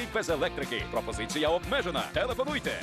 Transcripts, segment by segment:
навіть без електрики. Пропозиція обмежена. Телефонуйте.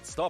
Стопер